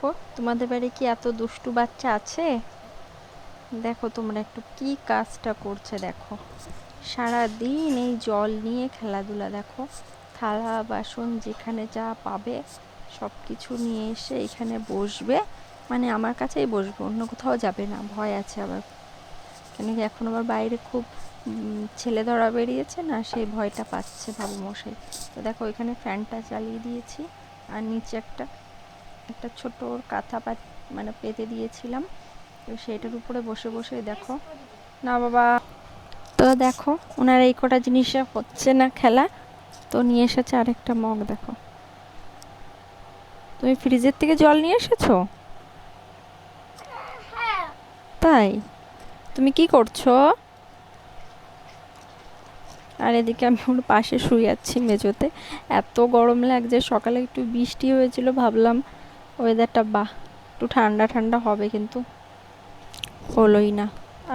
দেখো, তোমাদের বাড়ি কি এত দুষ্টু বাচ্চা আছে? দেখো তোমরা একটু কি কাজটা করছে, দেখো। সারা দিন এই জল নিয়ে খেলাধুলা, দেখো। থালা, বাসন, যেখানে যা পাবে সব কিছু নিয়ে এসে এখানে বসবে। মানে আমার কাছেই বসবে, অন্য কোথাও যাবে না, ভয় আছে আবার। কেন কি এখন আবার বাইরে খুব ছেলে ধরা বেরিয়েছে না, সেই ভয়টা পাচ্ছে বাবু মশাই তো দেখো এখানে ফ্যানটা চালিয়ে দিয়েছি, আর নিচে একটা একটা ছোট কাঁথা পা মানে পেতে দিয়েছিলাম। তো সেটার উপরে বসে বসে দেখো। না বাবা, তো দেখো, ওনার এই কটা জিনিসে হচ্ছে না খেলা। তো নিয়ে এসেছে আরেকটা মগ, দেখো। তুমি ফ্রিজের থেকে জল নিয়ে এসেছ? তাই? তুমি কি করছ? আর এদিকে আমি ওর পাশে শুয়ে যাচ্ছি মেজোতে এত গরম লাগছে, সকালে একটু বৃষ্টি হয়েছিল, ভাবলাম ওয়েদারটা বাহ, একটু ঠান্ডা ঠান্ডা হবে কিন্তু। হলোই না।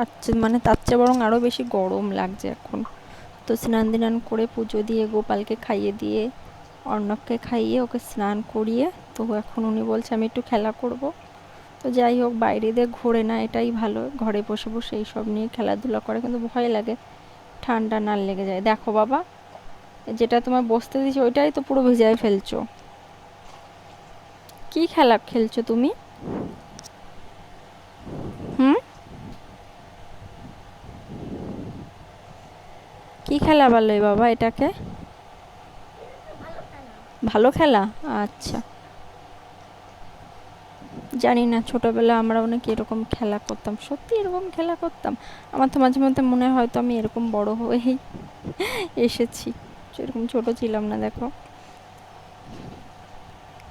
আচ্ছা মানে তার চেয়ে বরং আরও বেশি গরম লাগছে এখন। তো স্নান দিনান করে পুজো দিয়ে গোপালকে খাইয়ে দিয়ে, অর্ণবকে খাইয়ে ওকে স্নান করিয়ে, তো এখন উনি বলছে, আমি একটু খেলা করব। তো যাই হোক, বাইরে দিয়ে ঘোরে না, এটাই ভালো। ঘরে বসে বসে এইসব নিয়ে খেলাধুলা করে কিন্তু ভয় লাগে। ঠান্ডা না লেগে যায়। দেখো বাবা, যেটা তোমার বসতে দিয়েছি, ওইটাই তো পুরো ভিজায় ফেলছো। কি খেলা খেলছো তুমি? হুম? কি খেলা বলে বাবা এটাকে? ভালো খেলা? আচ্ছা। জানি না ছোটবেলা আমরা অনেক এরকম খেলা করতাম, সত্যি এরকম খেলা করতাম। আমার তো মাঝে মধ্যে মনে হয় হয়তো আমি এরকম বড় হয়েই এসেছি। সেরকম ছোট ছিলাম না, দেখো।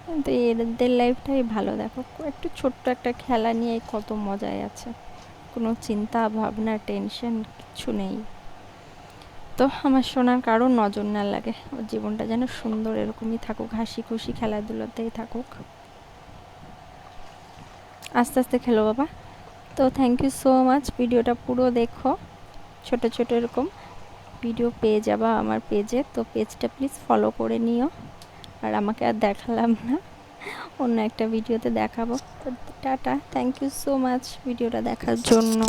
কিন্তু এদের লাইফটাই ভালো। দেখো, একটু ছোট্ট একটা খেলা নিয়ে কত মজায় আছে। কোনো চিন্তা, ভাবনা টেনশন কিছু নেই। তো আমার শোনার কারও নজর না লাগে। ওর জীবনটা যেন সুন্দর এরকমই থাকুক, হাসি খুশি খেলাধুলোতেই থাকুক। আস্তে আস্তে খেলো বাবা। তো থ্যাংক ইউ সো মাচ ভিডিওটা পুরো দেখো। ছোট ছোট এরকম। ভিডিও পেয়ে যাবা আমার পেজে তো পেজটা প্লিজ ফলো করে নিও। আর আমাকে আর দেখালাম না। অন্য একটা ভিডিওতে দেখাবো। তো tata thank you so much ভিডিওটা দেখার জন্য।